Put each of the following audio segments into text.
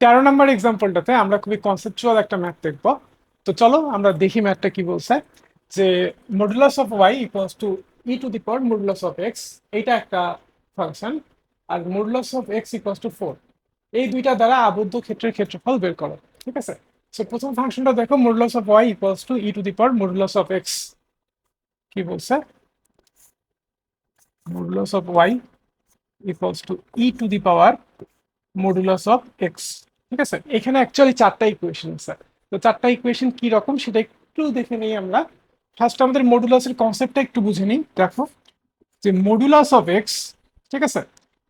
তেরো নম্বর এক্সাম্পলটাতে আমরা খুবই কনসেপচুয়াল একটা ম্যাথ দেখব। তো চলো আমরা দেখি ম্যাথটা কি বলছে, যে modulus of Y equals to E to the power modulus of X এইটা একটা function R modulus of X equals to four এই দুইটা দ্বারা আবদ্ধ ক্ষেত্রের ক্ষেত্রফল বের করো, ঠিক আছে? সো প্রথম ফাংশনটা দেখো modulus of Y equals to E to the power modulus of X কি বলছে? Modulus of Y equals to E to the power modulus of X ঠিক আছে? এখানে অ্যাকচুয়ালি চারটা ইকুয়েশন আছে তো চারটা ইকুয়েশন কি রকম সেটা একটু দেখে নিই আমরা। ফার্স্ট আমাদের মডুলাসের কনসেপ্টটা একটু বুঝে নিই। দেখো, যে মডুলাস অফ এক্স ঠিক আছে?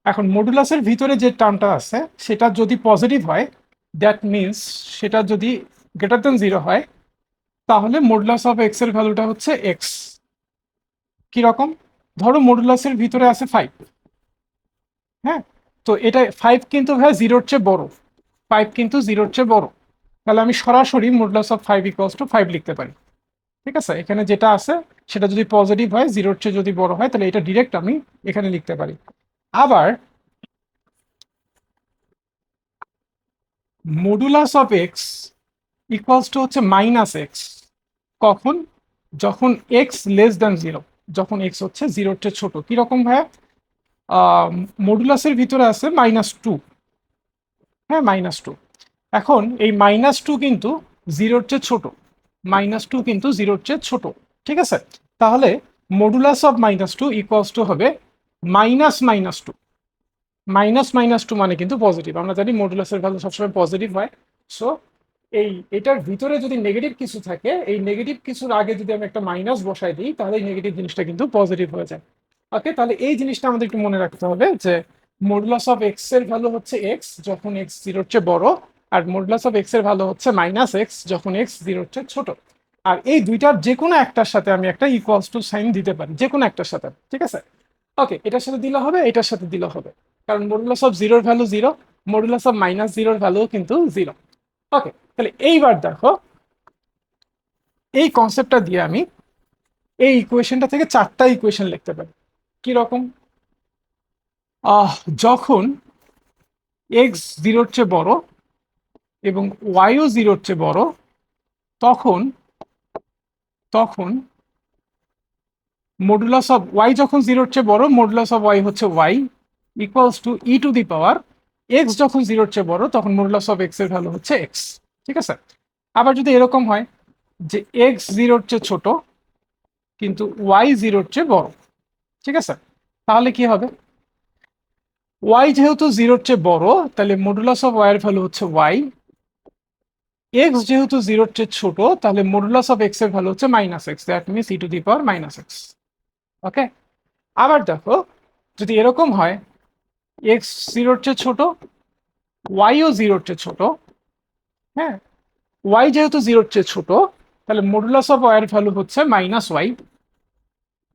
এখন মডুলাসের ভিতরে যে টার্মটা আছে, সেটা যদি পজিটিভ হয় দ্যাট মিনস সেটা যদি গ্রেটার দেন জিরো হয়, তাহলে মডুলাস অফ এক্সের ভ্যালুটা হচ্ছে এক্স কীরকম ধরো মডুলাসের ভিতরে আছে ফাইভ হ্যাঁ? তো এটা ফাইভ কিন্তু ভাই জিরোর চেয়ে বড়। ফাইভ কিন্তু জিরোর চেয়ে বড়। তাহলে আমি সরাসরি modulus of five equals to five লিখতে পারি। ঠিক আছে? এখানে যেটা আছে, সেটা যদি পজিটিভ হয়, জিরোর চেয়ে যদি বড় হয়, তাহলে এটা ডিরেক্ট আমি এখানে লিখতে পারি। আবার modulus of X equals to হচ্ছে মাইনাস এক্স কখন? যখন এক্স লেস দ্যান জিরো যখন এক্স হচ্ছে জিরোর চেয়ে ছোট। কীরকম ভাইয়া? মডুলাসের ভিতরে আছে মাইনাস টু হ্যাঁ মাইনাস টু এখন এই মাইনাস টু কিন্তু জিরোর চেয়ে ছোট। মাইনাস টু কিন্তু জিরোর চেয়ে ছোট, ঠিক আছে? তাহলে modulus of minus two equals to হবে minus minus two minus minus two মানে কিন্তু পজিটিভ আমরা জানি মডুলাসের ভ্যালু সবসময় পজিটিভ হয়। সো এই, এটার ভিতরে যদি নেগেটিভ কিছু থাকে, এই নেগেটিভ কিছুর আগে যদি আমি একটা মাইনাস বসাই দিই, তাহলে এই নেগেটিভ জিনিসটা কিন্তু পজিটিভ হয়ে যায়। ওকে তাহলে এই জিনিসটা আমাদের একটু মনে রাখতে হবে যে মডুলাস অফ এক্সের ভ্যালু হচ্ছে এক্স যখন এক্স জিরোর চেয়ে বড়, আর মডুলাস অফ এক্সের ভ্যালু হচ্ছে মাইনাস এক্স যখন এক্স জিরোর চেয়ে ছোট। আর এই দুইটার যে কোনো একটার সাথে আমি একটা ইকুয়ালস টু সাইন দিতে পারি যে কোনো একটার সাথে, ঠিক আছে? ওকে এটার সাথে দিলে হবে, এটার সাথে দিলে হবে। কারণ মডুলাস অফ জিরোর value zero modulus of minus জিরোর ভ্যালু কিন্তু জিরো ওকে তাহলে এইবার দেখো, এই কনসেপ্টটা দিয়ে আমি এই ইকুয়েশনটা থেকে চারটা ইকুয়েশন লিখতে পারি। কীরকম? যখন এক্স জিরোর চেয়ে বড় এবং ওয়াইও জিরোর চেয়ে বড়, তখন তখন মডুলাস অফ ওয়াই যখন জিরোর চেয়ে বড় মডুলাস অফ ওয়াই হচ্ছে Y equals to E to the power X যখন জিরোর চেয়ে বড়, তখন মডুলাস অফ এক্সের ভ্যালু হচ্ছে এক্স ঠিক আছে? আবার যদি এরকম হয় যে এক্স জিরোর চেয়ে ছোট, কিন্তু ওয়াই জিরোর চেয়ে বড়, ঠিক আছে? তাহলে কি হবে? ওয়াই যেহেতু জিরোর চেয়ে বড়, তাহলে মডুলাস অফ ওয়াই এর ভ্যালু হচ্ছে ওয়াই এক্স যেহেতু জিরোর চেয়ে ছোট, তাহলে মডুলাস অফ এক্সের ভ্যালু হচ্ছে minus X that means E to the power minus X okay আবার দেখো, যদি এরকম হয় এক্স জিরোর চেয়ে ছোট ওয়াইও জিরোর চেয়ে ছোট হ্যাঁ? ওয়াই যেহেতু জিরোর চেয়ে ছোট, তাহলে মডুলাস অফ ওয়াই এর ভ্যালু হচ্ছে minus Y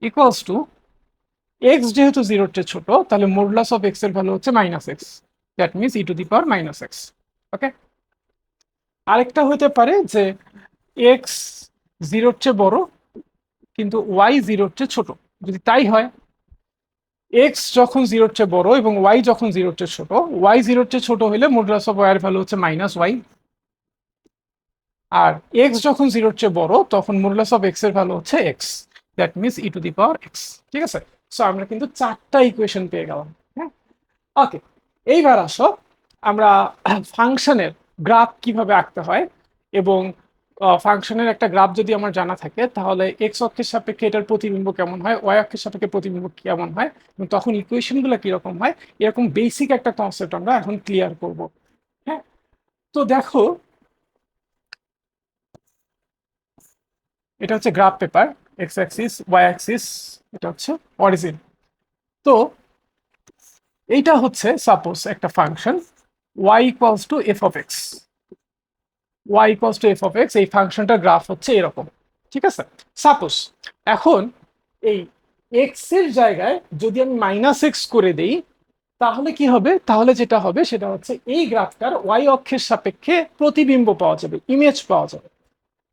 equals to X যেহেতু জিরোর চেয়ে ছোট, তাহলে মডুলাস অফ এক্সের ভ্যালু হচ্ছে minus X that means E to the power minus X okay আরেকটা হতে পারে যে এক্স জিরোর চেয়ে বড়, কিন্তু ওয়াই জিরোর চেয়ে ছোট। যদি তাই হয় এক্স যখন জিরোর চেয়ে বড় এবং ওয়াই যখন জিরোর চেয়ে ছোট ওয়াই জিরোর চেয়ে ছোট হলে মডুলাস অফ ওয়াই এর ভ্যালু হচ্ছে মাইনাস ওয়াই আর এক্স যখন জিরোর চেয়ে বড়, তখন মডুলাস অফ এক্সের ভ্যালু হচ্ছে X that means E to the power X ঠিক আছে? সো আমরা কিন্তু চারটা ইকুয়েশন পেয়ে গেলাম হ্যাঁ? ওকে এইবার আসো, আমরা ফাংশনের গ্রাফ কীভাবে আঁকতে হয় এবং ফাংশনের একটা গ্রাফ যদি আমার জানা থাকে, তাহলে এক্স অক্ষের সাপেক্ষে এটার প্রতিবিম্ব কেমন হয় ওয়াই অক্ষের সাপেক্ষে প্রতিবিম্ব কেমন হয়, এবং তখন ইকুয়েশনগুলো কীরকম হয়, এরকম বেসিক একটা কনসেপ্ট আমরা এখন ক্লিয়ার করব হ্যাঁ? তো দেখো, এটা হচ্ছে graph paper X axis Y axis এটা হচ্ছে অরিজিন তো এইটা হচ্ছে সাপোজ একটা function Y equals to F of X Y equals to F of X এই ফাংশনটার গ্রাফ হচ্ছে এরকম, ঠিক আছে? সাপোজ এখন এই এক্সের জায়গায় যদি আমি মাইনাস এক্স করে দেই, তাহলে কি হবে? তাহলে যেটা হবে, সেটা হচ্ছে এই গ্রাফটার ওয়াই অক্ষের সাপেক্ষে প্রতিবিম্ব পাওয়া যাবে ইমেজ পাওয়া যাবে।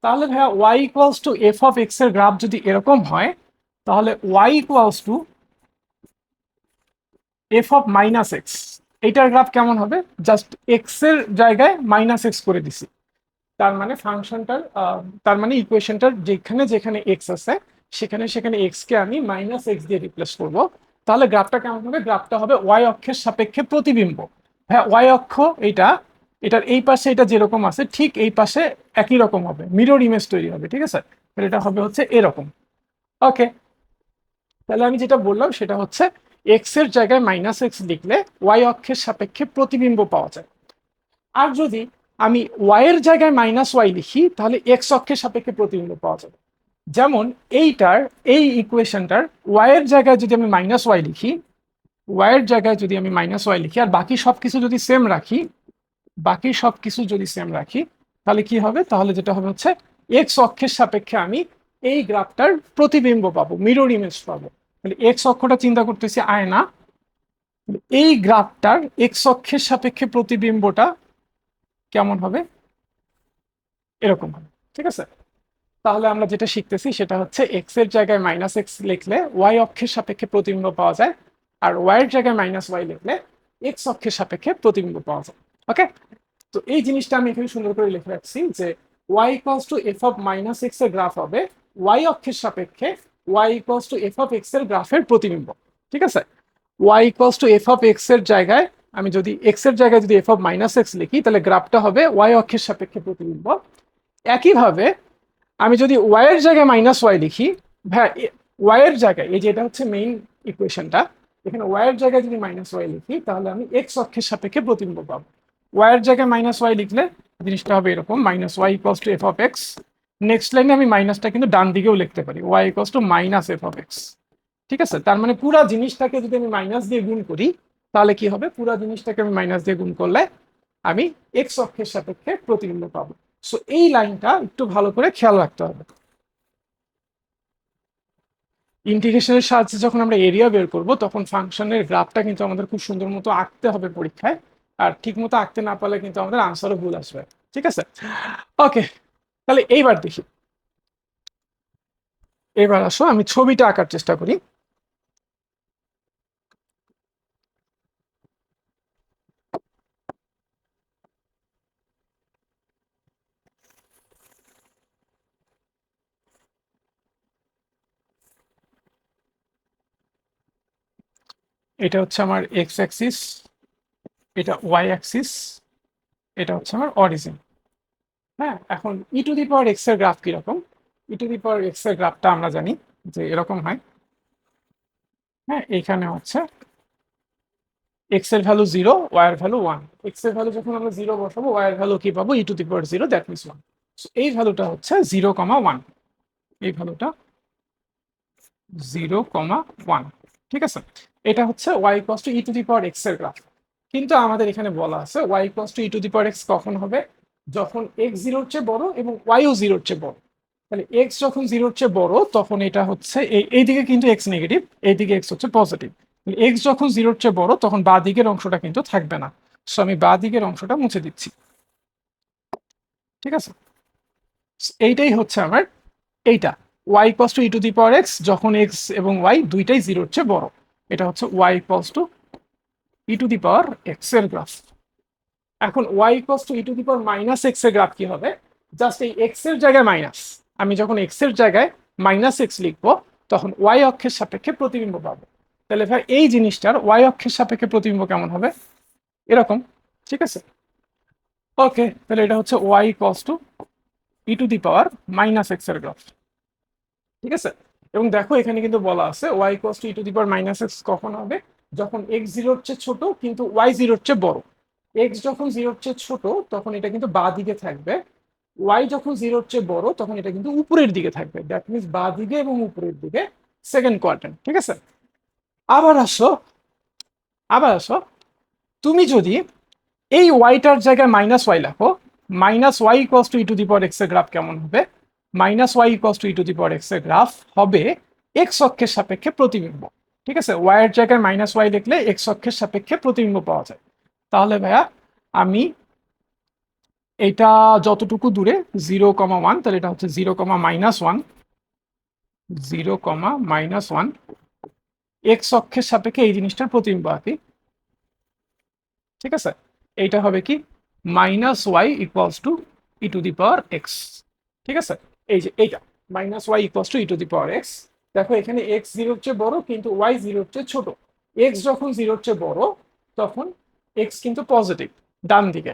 তাহলে ভাইয়া Y equals to F of এক্সের গ্রাফ যদি এরকম হয়, তাহলে Y equals to F of minus X এইটার গ্রাফ কেমন হবে? জাস্ট এক্সের জায়গায় মাইনাস এক্স করে দিছি। তার মানে ফাংশনটার তার মানে ইকুয়েশনটার যেখানে যেখানে এক্স আছে, সেখানে সেখানে এক্স কে আমি মাইনাস এক্স দিয়ে রিপ্লেস করব। তাহলে গ্রাফটা কেমন হবে? গ্রাফটা হবে ওয়াই অক্ষের সাপেক্ষে প্রতিবিম্ব। হ্যাঁ ওয়াই অক্ষ এটা এটার এই পাশে এটা যেরকম আছে, ঠিক এই পাশে একই রকম হবে। মিরর ইমেজ তৈরি হবে, ঠিক আছে? তাহলে এটা হবে হচ্ছে এরকম। ওকে তাহলে আমি যেটা বললাম সেটা হচ্ছে এক্সের জায়গায় মাইনাস এক্স লিখলে ওয়াই অক্ষের সাপেক্ষে প্রতিবিম্ব পাওয়া যায়। আর যদি আমি ওয়াই এর জায়গায় মাইনাস ওয়াই লিখি, তাহলে এক্স অক্ষের সাপেক্ষে প্রতিবিম্ব পাওয়া যাবে। যেমন এইটার, এই ইকুয়েশনটার ওয়াই এর জায়গায় যদি আমি মাইনাস ওয়াই লিখি ওয়াই এর জায়গায় যদি আমি মাইনাস ওয়াই লিখি, আর বাকি সব কিছু যদি সেম রাখি বাকি সব কিছু যদি সেম রাখি, তাহলে কি হবে? তাহলে যেটা হবে হচ্ছে এক্স অক্ষের সাপেক্ষে আমি এই গ্রাফটার প্রতিবিম্ব পাবো মিরর ইমেজ পাবো। তাহলে এক্স অক্ষটা চিন্তা করতেছি আয়না। এই গ্রাফটার এক্স অক্ষের সাপেক্ষে প্রতিবিম্বটা কেমন হবে? এরকম হবে, ঠিক আছে? তাহলে আমরা যেটা শিখতেছি সেটা হচ্ছে এক্সের জায়গায় মাইনাস এক্স লিখলে ওয়াই অক্ষের সাপেক্ষে প্রতিবিম্ব পাওয়া যায়, আর ওয়াই এর জায়গায় মাইনাস ওয়াই লিখলে এক্স অক্ষের সাপেক্ষে প্রতিবিম্ব পাওয়া যায়। ওকে তো এই জিনিসটা আমি এখানে সুন্দর করে লিখে রাখছি যে Y equals to F of minus এক্সের গ্রাফ হবে ওয়াই অক্ষের সাপেক্ষে Y equals to F of এক্সের গ্রাফের প্রতিবিম্ব। ঠিক আছে? Y equals to F of এক্সের জায়গায় আমি যদি এক্সের জায়গায় যদি এফ অফ মাইনাস এক্স লিখি, তাহলে গ্রাফটা হবে ওয়াই অক্ষের সাপেক্ষে প্রতিবিম্ব। একইভাবে আমি যদি ওয়াই এর জায়গায় মাইনাস ওয়াই লিখি হ্যাঁ ওয়াই এর জায়গায়, এই যে এটা হচ্ছে মেইন ইকুয়েশনটা এখানে ওয়াই এর জায়গায় যদি মাইনাস ওয়াই লিখি, তাহলে আমি এক্স অক্ষের সাপেক্ষে প্রতিবিম্ব পাবো। ওয়াই এর জায়গায় মাইনাস ওয়াই লিখলে জিনিসটা হবে এরকম minus Y equals to F of X next লাইনে আমি মাইনাসটা কিন্তু ডান দিকেও লিখতে পারি Y equals to minus F of X ঠিক আছে? তার মানে পুরো জিনিসটাকে যদি আমি মাইনাস দিয়ে গুণ করি, তাহলে কি হবে? পুরো জিনিসটাকে আমি মাইনাস দিয়ে গুণ করলে আমি এক্স অক্ষের সাপেক্ষে প্রতিবিম্ব পাবো। সো এই লাইনটা একটু ভালো করে খেয়াল রাখতে হবে। ইন্টিগ্রেশনের সাহায্যে যখন আমরা এরিয়া বের করব, তখন ফাংশনের গ্রাফটা কিন্তু আমাদের খুব সুন্দর মতো আঁকতে হবে পরীক্ষায়। আর ঠিক মতো আঁকতে না পারলে কিন্তু আমাদের আনসারও ভুল আসবে। ঠিক আছে? ওকে তাহলে এইবার দেখি। এবার আসো, আমি ছবিটা আঁকার চেষ্টা করি। এটা হচ্ছে আমার এক্স অ্যাক্সিস এটা ওয়াই অ্যাক্সিস এটা হচ্ছে আমার অরিজিন হ্যাঁ এখন ই টু দি পাওয়ার এক্সের গ্রাফ কীরকম? ই টু দি পাওয়ার এক্সের গ্রাফটা আমরা জানি যে এরকম হয়। হ্যাঁ এইখানে হচ্ছে এক্সের ভ্যালু জিরো ওয়াই এর ভ্যালু ওয়ান এক্সের ভ্যালু যখন আমরা জিরো বসাবো ওয়াই এর ভ্যালু কি পাবো? E to the power zero that means one এই ভ্যালুটা হচ্ছে জিরো কমা ওয়ান এই ভ্যালুটা জিরো কমা ওয়ান ঠিক আছে? এটা হচ্ছে ওয়াই কস্ট ই টু দি পাওয়ার এক্সের গ্রাফ কিন্তু আমাদের এখানে বলা আছে Y equals to E to the power X কখন হবে? যখন এক্স জিরোর চেয়ে বড় এবং ওয়াইও জিরোর চেয়ে বড়। তাহলে এক্স যখন জিরোর চেয়ে বড়, তখন এটা হচ্ছে এই এইদিকে কিন্তু এক্স নেগেটিভ এইদিকে এক্স হচ্ছে পজিটিভ এক্স যখন জিরোর চেয়ে বড়, তখন বা দিকের অংশটা কিন্তু থাকবে না। সো আমি বা দিকের অংশটা মুছে দিচ্ছি। ঠিক আছে? এইটাই হচ্ছে আমার, এইটা। Y equals to E to the power X যখন এক্স এবং ওয়াই দুইটাই জিরোর চেয়ে বড়। এটা হচ্ছে Y equals to E to the power এক্সের গ্রাফ এখন Y equals to E to the power minus এক্সের গ্রাফ কি হবে? জাস্ট এই এক্সের জায়গায় মাইনাস আমি যখন এক্সের জায়গায় মাইনাস এক্স লিখব, তখন ওয়াই অক্ষের সাপেক্ষে প্রতিবিম্ব পাবো। তাহলে ভাই, এই জিনিসটার ওয়াই অক্ষের সাপেক্ষে প্রতিবিম্ব কেমন হবে? এরকম, ঠিক আছে? ওকে তাহলে এটা হচ্ছে Y equals to E to the power minus এক্সের গ্রাফ ঠিক আছে? এবং দেখো এখানে কিন্তু বলা আছে Y equals to E to the power minus X কখন হবে? যখন এক্স জিরোর চেয়ে ছোট, কিন্তু ওয়াই জিরোর চেয়ে বড়। এক্স যখন জিরোর চেয়ে ছোট, তখন এটা কিন্তু বা দিকে থাকবে। ওয়াই যখন জিরোর চেয়ে বড়, তখন এটা কিন্তু উপরের দিকে থাকবে। দ্যাট মিনস বা দিকে এবং উপরের দিকে সেকেন্ড কোয়ার্টার ঠিক আছে? আবার আসো আবার আসো। তুমি যদি এই ওয়াইটার জায়গায় মাইনাস ওয়াই লেখো minus Y equals to E to the power এক্সের গ্রাফ কেমন হবে? Minus Y equals to E to the power এক্সের গ্রাফ হবে এক্স অক্ষের সাপেক্ষে প্রতিবিম্ব। ঠিক আছে? ওয়াই এর জায়গায় মাইনাস ওয়াই লিখলে এক্স অক্ষের সাপেক্ষে প্রতিবিম্ব পাওয়া যায়। তাহলে ভাইয়া, আমি এটা যতটুকু দূরে জিরো কমা ওয়ান তাহলে এটা হচ্ছে zero comma minus one zero comma minus one X অক্ষের সাপেক্ষে এই জিনিসটার প্রতিবিম্ব আঁকি। ঠিক আছে? এইটা হবে কি? Minus Y equals to E to the power X ঠিক আছে? এই যে এইটা minus Y equals to E to the power X দেখো এখানে এক্স জিরোর চেয়ে বড় কিন্তু ওয়াই জিরোর চেয়ে ছোট। এক্স যখন জিরোর চেয়ে বড়, তখন এক্স কিন্তু পজিটিভ ডান দিকে।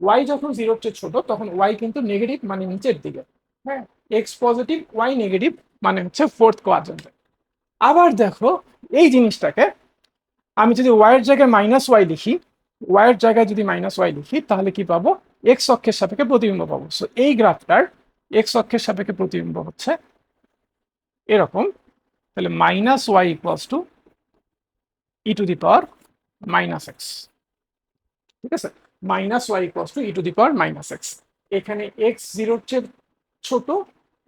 ওয়াই যখন জিরোর চেয়ে ছোট, তখন ওয়াই কিন্তু নেগেটিভ মানে নিচের দিকে। হ্যাঁ এক্স পজিটিভ ওয়াই নেগেটিভ মানে হচ্ছে ফোর্থ কোয়াড্রেন্টে আবার দেখো, এই জিনিসটাকে আমি যদি ওয়াইয়ের জায়গায় মাইনাস ওয়াই লিখি ওয়াইয়ের জায়গায় যদি মাইনাস ওয়াই লিখি, তাহলে কি পাবো? এক্স অক্ষের সাপেক্ষে প্রতিবিম্ব পাবো। সো এই গ্রাফটার এক্স অক্ষের সাপেক্ষে প্রতিবিম্ব হচ্ছে এরকম, তাহলে minus Y equals to E to the power minus X ঠিক আছে? Minus Y equals to E to the power minus X এখানে এক্স জিরোর চেয়ে ছোট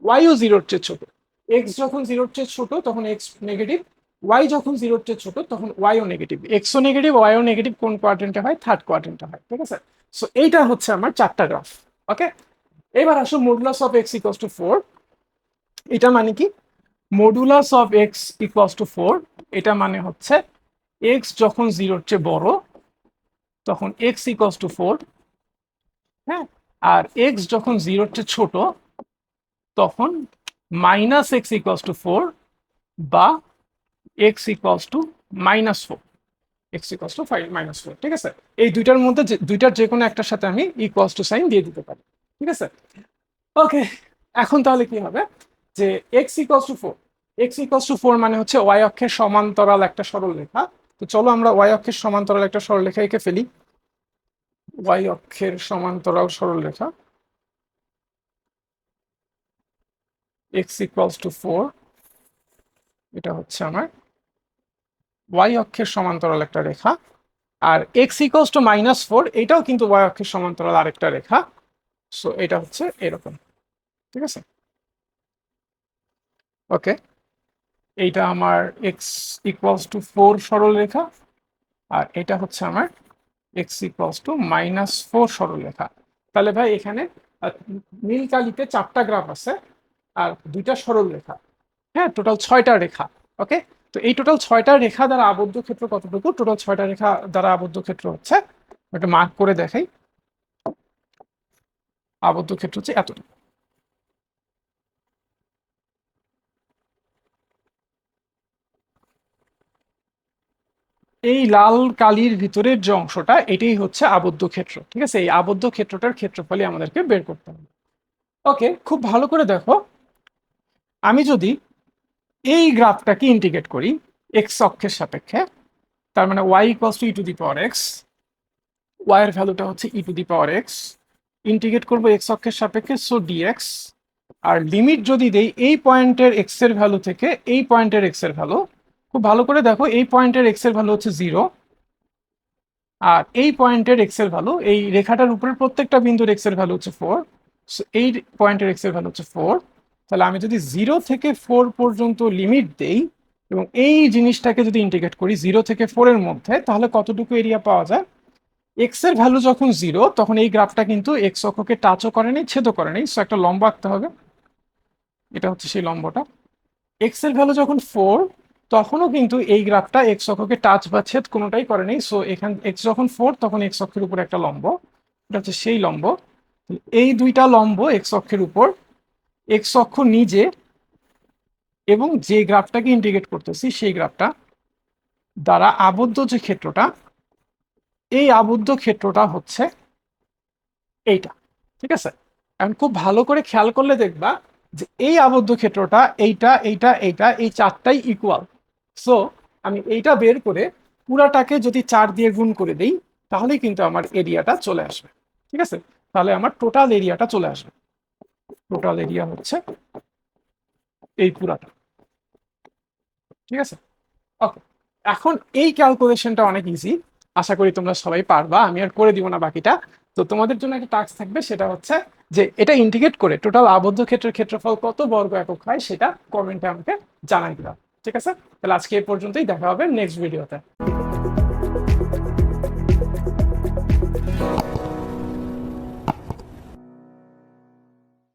ওয়াইও জিরোর চেয়ে ছোট এক্স যখন জিরোর চেয়ে ছোট তখন এক্স নেগেটিভ ওয়াই যখন জিরোর চেয়ে ছোট তখন ওয়াইও নেগেটিভ এক্সও নেগেটিভ ওয়াইও নেগেটিভ কোন কোয়ার্টেন্টে হয়? থার্ড কোয়ার্টেন্টে হয়, ঠিক আছে? সো এইটা হচ্ছে আমার চারটা গ্রাফ ওকে এবার আসো modulus of X equals to four এটা মানে কি? Modulus of X equals to four এটা মানে হচ্ছে এক্স যখন জিরোর চেয়ে বড়, তখন এক্স ইকুয়ালস টু ফোর হ্যাঁ? আর এক্স যখন জিরোর চেয়ে ছোট, তখন minus x equals to four বা x equals to minus four x equals to five minus four ঠিক আছে? এই দুইটার মধ্যে দুইটার যে কোনো একটার সাথে আমি ইকুয়ালস টু সাইন দিয়ে দিতে পারি, ঠিক আছে? ওকে এখন তাহলে কি হবে? যে x equals to four x equals to four মানে হচ্ছে ওয়াই অক্ষের সমান্তরাল একটা সরলরেখা তো চলো আমরা ওয়াই অক্ষের সমান্তরাল একটা সরলরেখা এঁকে ফেলি। ওয়াই অক্ষের সমান্তরাল সরলরেখা এক্স ইকুয়ালস টু ফোর এটা হচ্ছে আমার ওয়াই অক্ষের সমান্তরাল একটা রেখা। আর x equals to minus four এটাও কিন্তু ওয়াই অক্ষের সমান্তরাল আরেকটা রেখা। সো এটা হচ্ছে এরকম। ঠিক আছে? ওকে এইটা আমার এক্স ইকুয়ালস টু ফোর সরল রেখা আর এটা হচ্ছে আমার x equals to minus four সরল রেখা তাহলে ভাই এখানে আহ, নীল কালিতে চারটা গ্রাফ আছে আর দুইটা সরল রেখা হ্যাঁ টোটাল ছয়টা রেখা ওকে তো এই টোটাল ছয়টা রেখা দ্বারা আবদ্ধ ক্ষেত্র কতটুকু? টোটাল ছয়টা রেখা দ্বারা আবদ্ধ ক্ষেত্র হচ্ছে একটা মার্ক করে দেখাই। আবদ্ধ ক্ষেত্র হচ্ছে এতটুকু। এই লাল কালির ভিতরের যে অংশটা, এটাই হচ্ছে আবদ্ধ ক্ষেত্র, ঠিক আছে? এই আবদ্ধ ক্ষেত্রটার ক্ষেত্রফলই আমাদেরকে বের করতে হবে। ওকে, খুব ভালো করে দেখো। আমি যদি এই গ্রাফটাকে ইন্টিগ্রেট করি এক্স অক্ষের সাপেক্ষে, তার মানে y equals to e to the power x y এর ভ্যালুটা হচ্ছে e to the power x integrate করব এক্স অক্ষের সাপেক্ষে সো ডিএক্স আর লিমিট যদি দেই এই পয়েন্টের এক্সের ভ্যালু থেকে, এই পয়েন্টের এক্সের ভ্যালু খুব ভালো করে দেখো, এই পয়েন্টের এক্সের ভ্যালু হচ্ছে জিরো আর এই পয়েন্টের এক্সের ভ্যালু এই রেখাটার উপরে প্রত্যেকটা বিন্দুর এক্সের ভ্যালু হচ্ছে ফোর এই পয়েন্টের এক্সের ভ্যালু হচ্ছে ফোর তাহলে আমি যদি জিরো থেকে ফোর পর্যন্ত লিমিট দেই এবং এই জিনিসটাকে যদি ইন্টিগ্রেট করি জিরো থেকে ফোর এর মধ্যে, তাহলে কতটুকু এরিয়া পাওয়া যায়? এক্সের ভ্যালু যখন জিরো তখন এই গ্রাফটা কিন্তু এক্স অক্ষকে টাচও করে নেই, ছেদও করে নেই সো একটা লম্ব আঁকতে হবে। এটা হচ্ছে সেই লম্বটা। এক্সের ভ্যালু যখন ফোর তখনও কিন্তু এই গ্রাফটা এক্স অক্ষকে টাচ বা ছেদ কোনোটাই করে নেই। সো এখান এক্স যখন ফোর তখন এক্স অক্ষের উপর একটা লম্ব। এটা হচ্ছে সেই লম্ব। এই দুইটা লম্ব এক্স অক্ষের উপর এক্স অক্ষ নিজে এবং যে গ্রাফটাকে ইন্টিগ্রেট করতেছি, সেই গ্রাফটা দ্বারা আবদ্ধ যে ক্ষেত্রটা, এই আবদ্ধ ক্ষেত্রটা হচ্ছে এইটা। ঠিক আছে? এখন খুব ভালো করে খেয়াল করলে দেখবা যে এই আবদ্ধ ক্ষেত্রটা এইটা এইটা এইটা, এই চারটাই ইকুয়াল সো আমি এইটা বের করে পুরাটাকে যদি চার দিয়ে গুণ করে দেই, তাহলেই কিন্তু আমার এরিয়াটা চলে আসবে। ঠিক আছে? তাহলে আমার টোটাল এরিয়াটা চলে আসবে। টোটাল এরিয়া হচ্ছে এই পুরাটা। ঠিক আছে? ওকে এখন এই ক্যালকুলেশনটা অনেক ইজি আশা করি তোমরা সবাই পারবা। আমি আর করে দিব না বাকিটা। তো তোমাদের জন্য একটা টাস্ক থাকবে, সেটা হচ্ছে যে এটা ইন্টিগ্রেট করে টোটাল আবদ্ধ ক্ষেত্রের ক্ষেত্রফল কত বর্গ একক হয়, সেটা কমেন্টে আমাকে জানাই দিবা। ঠিক আছে? তাহলে আজকে এই পর্যন্তই দেখা হবে নেক্সট ভিডিওতে